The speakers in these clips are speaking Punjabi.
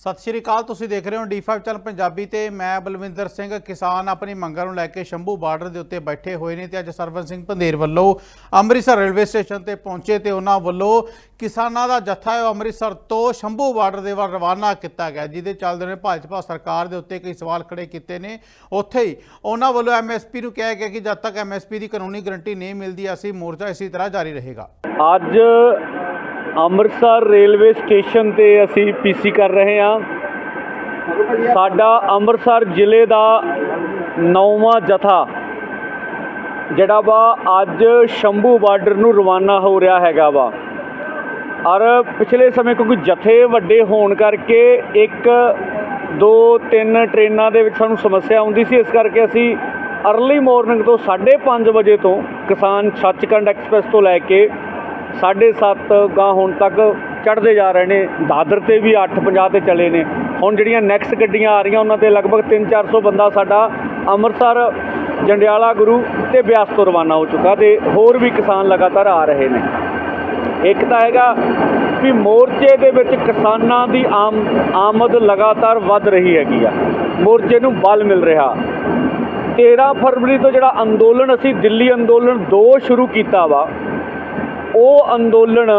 ਸਤਿ ਸ਼੍ਰੀ ਅਕਾਲ, ਤੁਸੀਂ ਦੇਖ ਰਹੇ ਹੋ D5 ਚੈਨਲ ਪੰਜਾਬੀ ਤੇ ਮੈਂ ਬਲਵਿੰਦਰ ਸਿੰਘ, ਕਿਸਾਨ ਆਪਣੀ ਮੰਗਾਂ ਨੂੰ ਲੈ ਕੇ ਸ਼ੰਭੂ ਬਾਰਡਰ ਦੇ ਉੱਤੇ ਬੈਠੇ ਹੋਏ ਨੇ ਤੇ ਅੱਜ ਸਰਵਨ ਸਿੰਘ ਪੰਧੇਰ ਵੱਲੋਂ ਅੰਮ੍ਰਿਤਸਰ ਰੇਲਵੇ ਸਟੇਸ਼ਨ ਤੇ ਪਹੁੰਚੇ ਤੇ ਉਹਨਾਂ ਵੱਲੋਂ ਕਿਸਾਨਾਂ ਦਾ ਜੱਥਾ ਹੈ ਅੰਮ੍ਰਿਤਸਰ ਤੋਂ ਸ਼ੰਭੂ ਬਾਰਡਰ ਦੇ ਵੱਲ ਰਵਾਨਾ ਕੀਤਾ ਗਿਆ, ਜਿਹਦੇ ਚੱਲਦੇ ਨੇ ਭਾਜਪਾ ਸਰਕਾਰ ਦੇ ਉੱਤੇ ਕਈ ਸਵਾਲ ਖੜੇ ਕੀਤੇ ਨੇ। ਉੱਥੇ ਹੀ ਉਹਨਾਂ ਵੱਲੋਂ ਐਮਐਸਪੀ ਨੂੰ ਕਿਹਾ ਗਿਆ ਕਿ ਜਦ ਤੱਕ ਐਮਐਸਪੀ ਦੀ ਕਾਨੂੰਨੀ ਗਰੰਟੀ ਨਹੀਂ ਮਿਲਦੀ, ਅਸੀਂ ਮੋਰਚਾ ਇਸੇ ਤਰ੍ਹਾਂ ਜਾਰੀ ਰਹੇਗਾ। ਅੱਜ ਅੰਮ੍ਰਿਤਸਰ ਰੇਲਵੇ ਸਟੇਸ਼ਨ ਤੇ ਅਸੀਂ ਪੀਸੀ ਕਰ ਰਹੇ ਹਾਂ। ਸਾਡਾ ਅੰਮ੍ਰਿਤਸਰ ਜ਼ਿਲ੍ਹੇ ਦਾ ਨੌਵਾਂ ਜਥਾ, ਜਿਹੜਾ ਵਾ ਅੱਜ ਸ਼ੰਭੂ ਬਾਰਡਰ ਨੂੰ ਰਵਾਨਾ ਹੋ ਰਿਹਾ ਹੈਗਾ ਵਾ। ਔਰ ਪਿਛਲੇ ਸਮੇਂ ਕਿਉਂਕਿ ਜਥੇ ਵੱਡੇ ਹੋਣ ਕਰਕੇ ਇੱਕ, ਦੋ, ਤਿੰਨ ਟ੍ਰੇਨਾਂ ਦੇ ਵਿੱਚ ਸਾਨੂੰ ਸਮੱਸਿਆ ਆਉਂਦੀ ਸੀ, ਇਸ ਕਰਕੇ ਅਸੀਂ ਅਰਲੀ ਮਾਰਨਿੰਗ ਤੋਂ 5:30 ਵਜੇ ਤੋਂ ਕਿਸਾਨ ਸੱਚਖੰਡ ਐਕਸਪ੍ਰੈਸ ਤੋਂ ਲੈ ਕੇ 7:30 ਗਾਂ ਹੁਣ ਤੱਕ ਚੜ੍ਹਦੇ ਜਾ ਰਹੇ ਨੇ। ਦਾਦਰ ਤੇ ਵੀ 8:50 ਤੇ ਚਲੇ ਨੇ। ਹੁਣ ਜਿਹੜੀਆਂ ਨੈਕਸਟ ਗੱਡੀਆਂ ਆ ਰਹੀਆਂ, ਉਹਨਾਂ ਤੇ ਲਗਭਗ 3-400 ਬੰਦਾ ਸਾਡਾ ਅੰਮ੍ਰਿਤਸਰ, ਜੰਡਿਆਲਾ ਗੁਰੂ ਤੇ ਬਿਆਸ ਤੋਂ ਰਵਾਨਾ ਹੋ ਚੁੱਕਾ ਤੇ ਹੋਰ ਵੀ ਕਿਸਾਨ ਲਗਾਤਾਰ ਆ ਰਹੇ ਨੇ। ਇੱਕ ਤਾਂ ਹੈਗਾ ਵੀ ਮੋਰਚੇ ਦੇ ਵਿੱਚ ਕਿਸਾਨਾਂ ਦੀ ਆਮ, ਆਮਦ ਲਗਾਤਾਰ ਵੱਧ ਰਹੀ ਹੈਗੀ ਆ। ਮੋਰਚੇ ਨੂੰ ਬਲ ਮਿਲ ਰਿਹਾ। 13 ਫਰਵਰੀ ਤੋਂ ਜਿਹੜਾ ਅੰਦੋਲਨ, ਅਸੀਂ ਦਿੱਲੀ ਅੰਦੋਲਨ 2 ਸ਼ੁਰੂ ਕੀਤਾ ਵਾ ਉਹ ਅੰਦੋਲਨ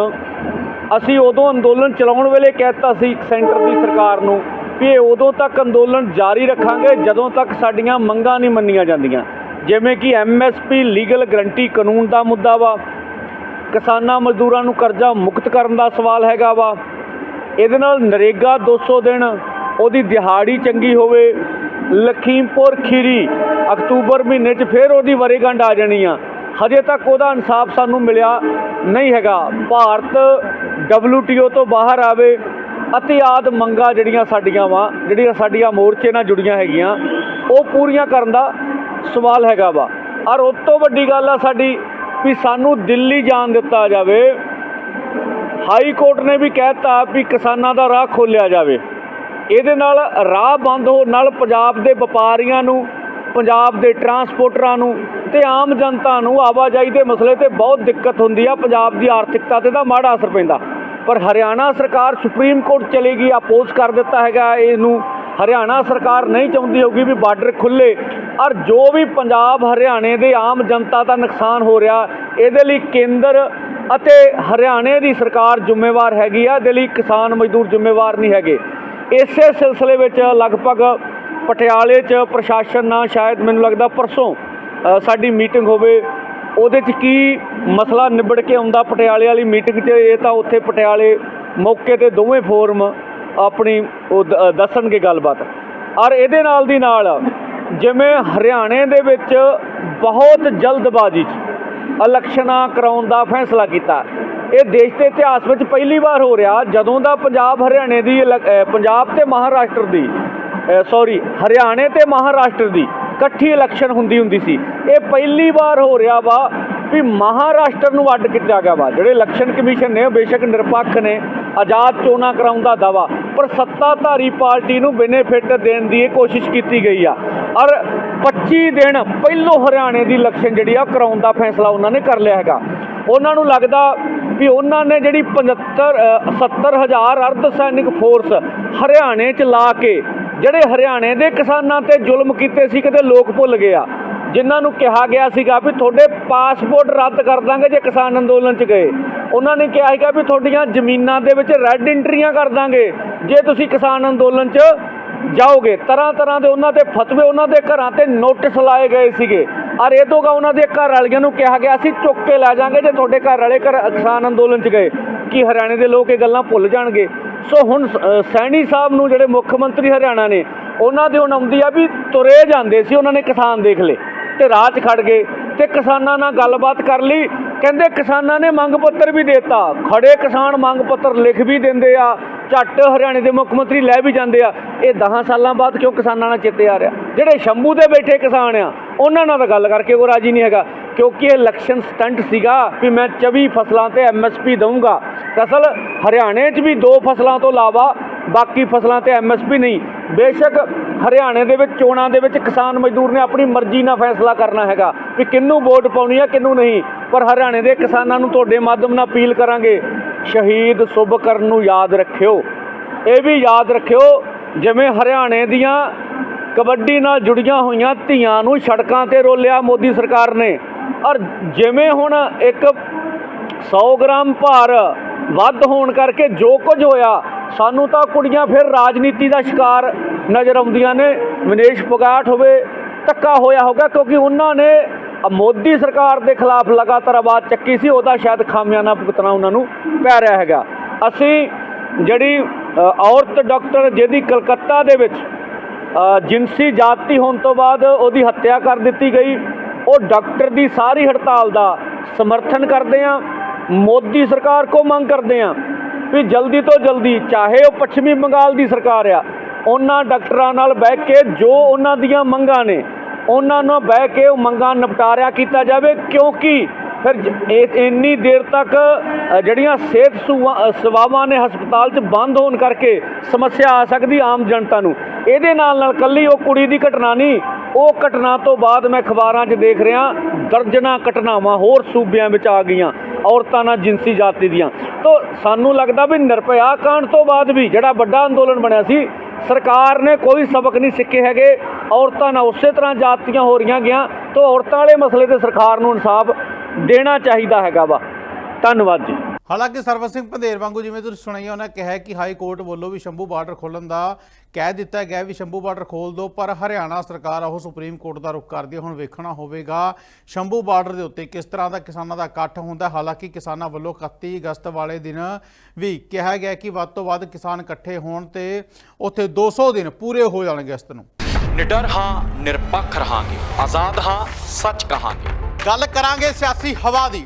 ਅਸੀਂ ਉਦੋਂ ਅੰਦੋਲਨ ਚਲਾਉਣ ਵੇਲੇ ਕਹਿਤਾ ਸੀ ਸੈਂਟਰ ਦੀ ਸਰਕਾਰ ਨੂੰ ਵੀ ਇਹ ਉਦੋਂ ਤੱਕ ਅੰਦੋਲਨ ਜਾਰੀ ਰੱਖਾਂਗੇ ਜਦੋਂ ਤੱਕ ਸਾਡੀਆਂ ਮੰਗਾਂ ਨਹੀਂ ਮੰਨੀਆਂ ਜਾਂਦੀਆਂ। ਜਿਵੇਂ ਕਿ ਐਮਐਸਪੀ ਲੀਗਲ ਗਰੰਟੀ ਕਾਨੂੰਨ ਦਾ ਮੁੱਦਾ ਵਾ, ਕਿਸਾਨਾਂ ਮਜ਼ਦੂਰਾਂ ਨੂੰ ਕਰਜ਼ਾ ਮੁਕਤ ਕਰਨ ਦਾ ਸਵਾਲ ਹੈਗਾ ਵਾ। ਇਹਦੇ ਨਾਲ ਨਰੇਗਾ 200 ਦਿਨ, ਉਹਦੀ ਦਿਹਾੜੀ ਚੰਗੀ ਹੋਵੇ, ਲਖੀਮਪੁਰ ਖੀਰੀ ਅਕਤੂਬਰ ਮਹੀਨੇ 'ਚ ਫਿਰ ਉਹਦੀ ਵਰੇਗੰਢ ਆ ਜਾਣੀ ਆ। ਹਜੇ ਤੱਕ ਉਹਦਾ ਇਨਸਾਫ ਸਾਨੂੰ ਮਿਲਿਆ ਨਹੀਂ ਹੈਗਾ। ਭਾਰਤ WTO ਤੋਂ ਬਾਹਰ ਆਵੇ ਅਤੇ ਆਦ ਮੰਗਾ ਜਿਹੜੀਆਂ ਸਾਡੀਆਂ ਵਾ, ਜਿਹੜੀਆਂ ਸਾਡੀਆਂ ਮੋਰਚੇ ਨਾਲ ਜੁੜੀਆਂ ਹੈਗੀਆਂ, ਉਹ ਪੂਰੀਆਂ ਕਰਨ ਦਾ ਸਵਾਲ ਹੈਗਾ ਵਾ। ਔਰ ਉਸ ਤੋਂ ਵੱਡੀ ਗੱਲ ਆ ਸਾਡੀ ਵੀ ਸਾਨੂੰ ਦਿੱਲੀ ਜਾਣ ਦਿੱਤਾ ਜਾਵੇ। ਹਾਈ ਕੋਰਟ ਨੇ ਵੀ ਕਹਿਤਾ ਵੀ ਕਿਸਾਨਾਂ ਦਾ ਰਾਹ ਖੋਲਿਆ ਜਾਵੇ। ਇਹਦੇ ਨਾਲ ਰਾਹ ਬੰਦ ਹੋਣ ਨਾਲ ਪੰਜਾਬ ਦੇ ਵਪਾਰੀਆਂ ਨੂੰ ਪੰਜਾਬ ਦੇ ਟਰਾਂਸਪੋਰਟਰਾਂ ਨੂੰ ਤੇ ਆਮ ਜਨਤਾ ਨੂੰ ਆਵਾਜਾਈ ਦੇ ਮਸਲੇ ਤੇ ਬਹੁਤ ਦਿੱਕਤ ਹੁੰਦੀ ਆ, ਪੰਜਾਬ ਦੀ ਆਰਥਿਕਤਾ ਤੇ ਦਾ ਮਾੜਾ ਅਸਰ ਪੈਂਦਾ। ਪਰ ਹਰਿਆਣਾ ਸਰਕਾਰ ਸੁਪਰੀਮ ਕੋਰਟ ਚਲੀ ਗਈ, ਆਪੋਜ਼ ਕਰ ਦਿੱਤਾ ਹੈਗਾ ਇਹਨੂੰ। ਹਰਿਆਣਾ ਸਰਕਾਰ ਨਹੀਂ ਚਾਹੁੰਦੀ ਹੋਗੀ ਵੀ ਬਾਰਡਰ ਖੁੱਲੇ ਔਰ ਜੋ ਵੀ ਪੰਜਾਬ ਹਰਿਆਣੇ ਦੇ ਆਮ ਜਨਤਾ ਦਾ ਨੁਕਸਾਨ ਹੋ ਰਿਹਾ, ਇਹਦੇ ਲਈ ਕੇਂਦਰ ਅਤੇ ਹਰਿਆਣੇ ਦੀ ਸਰਕਾਰ ਜ਼ਿੰਮੇਵਾਰ ਹੈਗੀ ਆ, ਇਹਦੇ ਲਈ ਕਿਸਾਨ ਮਜ਼ਦੂਰ ਜ਼ਿੰਮੇਵਾਰ ਨਹੀਂ ਹੈਗੇ। ਇਸੇ ਸਿਲਸਿਲੇ ਵਿੱਚ ਲਗਭਗ ਪਟਿਆਲੇ 'ਚ ਪ੍ਰਸ਼ਾਸਨ ਨਾਲ ਸ਼ਾਇਦ ਮੈਨੂੰ ਲੱਗਦਾ ਪਰਸੋਂ ਸਾਡੀ ਮੀਟਿੰਗ ਹੋਵੇ, ਉਹਦੇ 'ਚ ਕੀ ਮਸਲਾ ਨਿਬੜ ਕੇ ਆਉਂਦਾ ਪਟਿਆਲੇ ਵਾਲੀ ਮੀਟਿੰਗ 'ਚ? ਇਹ ਤਾਂ ਉੱਥੇ ਪਟਿਆਲੇ ਮੌਕੇ ਤੇ ਦੋਵੇਂ ਫੋਰਮ ਆਪਣੀ ਉਹ ਦ- ਦੱਸਣਗੇ ਗੱਲਬਾਤ। ਔਰ ਇਹਦੇ ਨਾਲ ਦੀ ਨਾਲ ਜਿਵੇਂ ਹਰਿਆਣੇ ਦੇ ਵਿੱਚ ਬਹੁਤ ਜਲਦਬਾਜ਼ੀ 'ਚ ਇਲੈਕਸ਼ਨਾਂ ਕਰਾਉਣ ਦਾ ਫੈਸਲਾ ਕੀਤਾ। ਇਹ ਦੇਸ਼ ਦੇ ਇਤਿਹਾਸ ਵਿੱਚ ਪਹਿਲੀ ਵਾਰ ਹੋ ਰਿਹਾ, ਜਦੋਂ ਦਾ ਪੰਜਾਬ ਹਰਿਆਣੇ ਦੀ ਇਲੈਕ- ਪੰਜਾਬ ਤੇ ਮਹਾਰਾਸ਼ਟਰ ਦੀ ਸੌਰੀ ਹਰਿਆਣੇ ਤੇ ਮਹਾਰਾਸ਼ਟਰ ਦੀ ਇਕੱਠੀ ਇਲੈਕਸ਼ਨ ਹੁੰਦੀ ਹੁੰਦੀ ਸੀ। ਇਹ ਪਹਿਲੀ ਵਾਰ ਹੋ ਰਿਹਾ ਵਾ ਵੀ ਮਹਾਰਾਸ਼ਟਰ ਨੂੰ ਅੱਡ ਕੀਤਾ ਗਿਆ ਵਾ। ਜਿਹੜੇ ਇਲੈਕਸ਼ਨ ਕਮਿਸ਼ਨ ਨੇ ਉਹ ਬੇਸ਼ੱਕ ਨਿਰਪੱਖ ਨੇ ਆਜ਼ਾਦ ਚੋਣਾਂ ਕਰਾਉਣ ਦਾ ਦਾਵਾ ਪਰ ਸੱਤਾਧਾਰੀ ਪਾਰਟੀ ਨੂੰ ਬੈਨੀਫਿਟ ਦੇਣ ਦੀ ਇਹ ਕੋਸ਼ਿਸ਼ ਕੀਤੀ ਗਈ ਆ। ਔਰ 25 ਦਿਨ ਪਹਿਲੋਂ ਹਰਿਆਣੇ ਦੀ ਇਲੈਕਸ਼ਨ ਜਿਹੜੀ ਆ ਉਹ ਕਰਾਉਣ ਦਾ ਫੈਸਲਾ ਉਹਨਾਂ ਨੇ ਕਰ ਲਿਆ ਹੈਗਾ। ਉਹਨਾਂ ਨੂੰ ਲੱਗਦਾ ਵੀ ਉਹਨਾਂ ਨੇ ਜਿਹੜੀ 75 ਅ, 70000 ਅਰਧ ਸੈਨਿਕ ਫੋਰਸ ਹਰਿਆਣੇ 'ਚ ਲਾ ਕੇ ਜਿਹੜੇ ਹਰਿਆਣੇ ਦੇ ਕਿਸਾਨਾਂ ਤੇ ਜ਼ੁਲਮ ਕੀਤੇ ਸੀ, ਕਿਤੇ ਲੋਕ ਭੁੱਲ ਗਏ ਆ। ਜਿਨ੍ਹਾਂ ਨੂੰ ਕਿਹਾ ਗਿਆ ਸੀਗਾ ਵੀ ਤੁਹਾਡੇ ਪਾਸਪੋਰਟ ਰੱਦ ਕਰ ਦਾਂਗੇ ਜੇ ਕਿਸਾਨ ਅੰਦੋਲਨ 'ਚ ਗਏ। ਉਹਨਾਂ ਨੇ ਕਿਹਾ ਸੀਗਾ ਵੀ ਤੁਹਾਡੀਆਂ ਜ਼ਮੀਨਾਂ ਦੇ ਵਿੱਚ ਰੈੱਡ ਐਂਟਰੀਆਂ ਕਰ ਦਾਂਗੇ। ਜੇ ਤੁਸੀਂ ਕਿਸਾਨ ਅੰਦੋਲਨ 'ਚ ਜਾਓਗੇ ਤਰ੍ਹਾਂ ਤਰ੍ਹਾਂ ਦੇ ਉਹਨਾਂ ਤੇ ਫਤਵੇ, ਉਹਨਾਂ ਦੇ ਘਰਾਂ ਤੇ ਨੋਟਿਸ ਲਾਏ ਗਏ ਸੀਗੇ। ਔਰ ਇਹ ਤੋਂ ਗਾ ਉਹਨਾਂ ਦੇ ਘਰ ਵਾਲੀਆਂ ਨੂੰ ਕਿਹਾ ਗਿਆ ਸੀ, ਚੁੱਕ ਕੇ ਲੈ ਜਾਾਂਗੇ ਜੇ ਤੁਹਾਡੇ ਘਰ ਵਾਲੇ ਘਰ ਕਿਸਾਨ ਅੰਦੋਲਨ 'ਚ ਗਏ। ਕਿ ਹਰਿਆਣੇ ਦੇ ਲੋਕ ਇਹ ਗੱਲਾਂ ਭੁੱਲ ਜਾਣਗੇ? ਸੋ ਹੁਣ ਅ, ਸੈਣੀ ਸਾਹਿਬ ਨੂੰ ਜਿਹੜੇ ਮੁੱਖ ਮੰਤਰੀ ਹਰਿਆਣਾ ਨੇ ਉਹਨਾਂ ਦੇ ਹੁਣ ਆਉਂਦੀ ਆ ਵੀ ਤੁਰੇ ਜਾਂਦੇ ਸੀ ਉਹਨਾਂ ਨੇ ਕਿਸਾਨ ਦੇਖ ਲਏ ਤੇ ਰਾਹ 'ਚ ਖੜ ਗਏ ਤੇ ਕਿਸਾਨਾਂ ਨਾਲ ਗੱਲਬਾਤ ਕਰ ਲਈ। ਕਹਿੰਦੇ ਕਿਸਾਨਾਂ ਨੇ ਮੰਗ ਪੱਤਰ ਵੀ ਦਿੱਤਾ। ਖੜੇ ਕਿਸਾਨ ਮੰਗ ਪੱਤਰ ਲਿਖ ਵੀ ਦਿੰਦੇ ਆ ਝੱਟ ਹਰਿਆਣੇ ਦੇ ਮੁੱਖ ਮੰਤਰੀ ਲੈ ਵੀ ਜਾਂਦੇ ਆ। ਇਹ 10 ਸਾਲਾਂ ਬਾਅਦ ਕਿਉਂ ਕਿਸਾਨਾਂ ਨਾਲ ਚਿੱਤੇ ਆ ਰਿਹਾ? ਜਿਹੜੇ ਸ਼ੰਭੂ ਦੇ ਬੈਠੇ ਕਿਸਾਨ ਆ ਉਹਨਾਂ ਨਾਲ ਤਾਂ ਗੱਲ ਕਰਕੇ ਉਹ ਰਾਜੀ ਨਹੀਂ ਹੈਗਾ। ਕਿਉਂਕਿ ਇਹ ਇਲੈਕਸ਼ਨ ਸਟੰਟ ਸੀਗਾ ਵੀ ਮੈਂ 24 ਫਸਲਾਂ ਤੇ ਐਮਐਸਪੀ ਦਊਂਗਾ। ਅਸਲ ਹਰਿਆਣੇ 'ਚ ਵੀ ਦੋ ਫਸਲਾਂ ਤੋਂ ਇਲਾਵਾ ਬਾਕੀ ਫਸਲਾਂ ਤੇ ਐਮਐਸਪੀ ਨਹੀਂ। ਬੇਸ਼ੱਕ ਹਰਿਆਣੇ ਦੇ ਵਿੱਚ, ਚੋਣਾਂ ਦੇ ਵਿੱਚ ਕਿਸਾਨ ਮਜ਼ਦੂਰ ਨੇ ਆਪਣੀ ਮਰਜ਼ੀ ਨਾਲ ਫੈਸਲਾ ਕਰਨਾ ਹੈਗਾ ਵੀ ਕਿਹਨੂੰ ਵੋਟ ਪਾਉਣੀ ਹੈ ਕਿਹਨੂੰ ਨਹੀਂ। ਪਰ ਹਰਿਆਣੇ ਦੇ ਕਿਸਾਨਾਂ ਨੂੰ ਤੁਹਾਡੇ ਮਾਧਿਅਮ ਨਾਲ ਅਪੀਲ ਕਰਾਂਗੇ, ਸ਼ਹੀਦ ਸੁਭਕਰਨ ਨੂੰ ਯਾਦ ਰੱਖਿਓ। ਇਹ ਵੀ ਯਾਦ ਰੱਖਿਓ, ਜਿਵੇਂ ਹਰਿਆਣੇ ਦੀਆਂ ਕਬੱਡੀ ਨਾਲ ਜੁੜੀਆਂ ਹੋਈਆਂ ਧੀਆਂ ਨੂੰ ਸੜਕਾਂ ਤੇ ਰੋਲਿਆ ਮੋਦੀ ਸਰਕਾਰ ਨੇ। ਔਰ ਜਿਵੇਂ ਹੁਣ ਇੱਕ 100 ਗ੍ਰਾਮ ਭਾਰ ਵੱਧ ਹੋਣ ਕਰਕੇ ਜੋ ਕੁਝ ਹੋਇਆ ਸਾਨੂੰ ਤਾਂ ਕੁੜੀਆਂ ਫਿਰ ਰਾਜਨੀਤੀ ਦਾ ਸ਼ਿਕਾਰ ਨਜ਼ਰ ਆਉਂਦੀਆਂ ਨੇ। ਵਿਨੇਸ਼ ਫੋਗਾਟ ਹੋਵੇ ਧੱਕਾ ਹੋਇਆ ਹੋਗਾ ਕਿਉਂਕਿ ਉਹਨਾਂ ਨੇ ਮੋਦੀ ਸਰਕਾਰ ਦੇ ਖਿਲਾਫ ਲਗਾਤਾਰ ਆਵਾਜ਼ ਚੱਕੀ ਸੀ ਉਹਦਾ ਸ਼ਾਇਦ ਖਾਮਿਆਨਾ ਭੁਗਤਣਾ ਉਹਨਾਂ ਨੂੰ ਪੈ ਰਿਹਾ ਹੈਗਾ। ਅਸੀਂ ਜਿਹੜੀ ਔਰਤ ਡਾਕਟਰ ਜਿਹਦੀ ਕਲਕੱਤਾ ਦੇ ਵਿੱਚ ਅ, ਜਿਨਸੀ ਜਾਤੀ ਹੋਣ ਤੋਂ ਬਾਅਦ ਉਹਦੀ ਹੱਤਿਆ ਕਰ ਦਿੱਤੀ ਗਈ। ਉਹ ਡਾਕਟਰ ਦੀ ਸਾਰੀ ਹੜਤਾਲ ਦਾ ਸਮਰਥਨ ਕਰਦੇ ਆ, ਮੋਦੀ ਸਰਕਾਰ ਕੋ ਮੰਗ ਕਰਦੇ ਆ ਵੀ ਜਲਦੀ ਤੋਂ ਜਲਦੀ, ਚਾਹੇ ਉਹ ਪੱਛਮੀ ਬੰਗਾਲ ਦੀ ਸਰਕਾਰ ਆ, ਉਹਨਾਂ ਡਾਕਟਰਾਂ ਨਾਲ ਬਹਿ ਕੇ ਜੋ ਉਹਨਾਂ ਦੀਆਂ ਮੰਗਾਂ ਨੇ, ਉਹਨਾਂ ਨਾਲ ਬਹਿ ਕੇ ਉਹ ਮੰਗਾਂ ਨਿਪਟਾਰਿਆ ਕੀਤਾ ਜਾਵੇ, ਕਿਉਂਕਿ ਫਿਰ ਇੰਨੀ ਦੇਰ ਤੱਕ ਜਿਹੜੀਆਂ ਸਿਹਤ ਸੁਵਾ- ਸੇਵਾਵਾਂ ਨੇ ਹਸਪਤਾਲ 'ਚ ਬੰਦ ਹੋਣ ਕਰਕੇ ਸਮੱਸਿਆ ਆ ਸਕਦੀ ਆਮ ਜਨਤਾ ਨੂੰ। ਇਹਦੇ ਨਾਲ ਨਾਲ ਕੱਲੀ ਉਹ ਕੁੜੀ ਦੀ ਘਟਨਾ ਨਹੀਂ ਉਹ ਘਟਨਾ ਤੋਂ ਬਾਅਦ ਮੈਂ ਅਖਬਾਰਾਂ 'ਚ ਦੇਖ ਰਿਹਾ, ਦਰਜਨਾਂ ਘਟਨਾਵਾਂ ਹੋਰ ਸੂਬਿਆਂ ਵਿੱਚ ਆ ਗਈਆਂ, ਔਰਤਾਂ ਨਾਲ ਜਿਨਸੀ ਜਾਤੀ ਦੀਆਂ। ਤੋਂ ਸਾਨੂੰ ਲੱਗਦਾ ਵੀ ਨਿਰਭਇਆ ਕਾਂਡ ਤੋਂ ਬਾਅਦ ਵੀ ਜਿਹੜਾ ਵੱਡਾ ਅੰਦੋਲਨ ਬਣਿਆ ਸੀ, ਸਰਕਾਰ ਨੇ ਕੋਈ ਸਬਕ ਨਹੀਂ ਸਿੱਖੇ ਹੈਗੇ, ਔਰਤਾਂ ਨਾਲ ਉਸੇ ਤਰ੍ਹਾਂ ਜਾਤੀਆਂ ਹੋ ਰਹੀਆਂ ਗਿਆ ਤੋਂ ਔਰਤਾਂ ਵਾਲੇ ਮਸਲੇ ਤੇ ਸਰਕਾਰ ਨੂੰ ਇਨਸਾਫ ਦੇਣਾ ਚਾਹੀਦਾ ਹੈਗਾ ਵਾ। ਧੰਨਵਾਦ ਜੀ। ਹਾਲਾਂਕਿ ਸਰਵਨ ਸਿੰਘ ਪੰਧੇਰ ਵਾਂਗੂ ਜਿਵੇਂ ਤੁਸੀਂ ਸੁਣਾਈਆ ਉਹਨਾਂ ਕਿਹਾ ਕਿ ਹਾਈ ਕੋਰਟ ਵੱਲੋਂ ਵੀ ਸ਼ੰਭੂ ਬਾਰਡਰ ਖੋਲਣ ਦਾ ਕਹਿ ਦਿੱਤਾ ਗਿਆ ਵੀ ਸ਼ੰਭੂ ਬਾਰਡਰ ਖੋਲ ਦਿਓ ਪਰ ਹਰਿਆਣਾ ਸਰਕਾਰ ਉਹ ਸੁਪਰੀਮ ਕੋਰਟ ਦਾ ਰੁਖ ਕਰਦੀ ਹੈ ਹੁਣ ਵੇਖਣਾ ਹੋਵੇਗਾ ਸ਼ੰਭੂ ਬਾਰਡਰ ਦੇ ਉੱਤੇ ਕਿਸ ਤਰ੍ਹਾਂ ਦਾ ਕਿਸਾਨਾਂ ਦਾ ਇਕੱਠ ਹੁੰਦਾ। ਹਾਲਾਂਕਿ ਕਿਸਾਨਾਂ ਵੱਲੋਂ 31 ਅਗਸਤ ਵਾਲੇ ਦਿਨ ਵੀ ਕਿਹਾ ਗਿਆ ਕਿ ਵੱਧ ਤੋਂ ਵੱਧ ਕਿਸਾਨ ਇਕੱਠੇ ਹੋਣ ਤੇ ਉੱਥੇ 200 ਦਿਨ ਪੂਰੇ ਹੋ ਜਾਣਗੇ ਅਗਸਤ ਨੂੰ। ਨਿਡਰ ਹਾਂ ਨਿਰਪੱਖ ਰਹਾਂਗੇ ਆਜ਼ਾਦ ਹਾਂ ਸੱਚ ਕਹਾਂਗੇ। ਗੱਲ ਕਰਾਂਗੇ ਸਿਆਸੀ ਹਵਾ ਦੀ।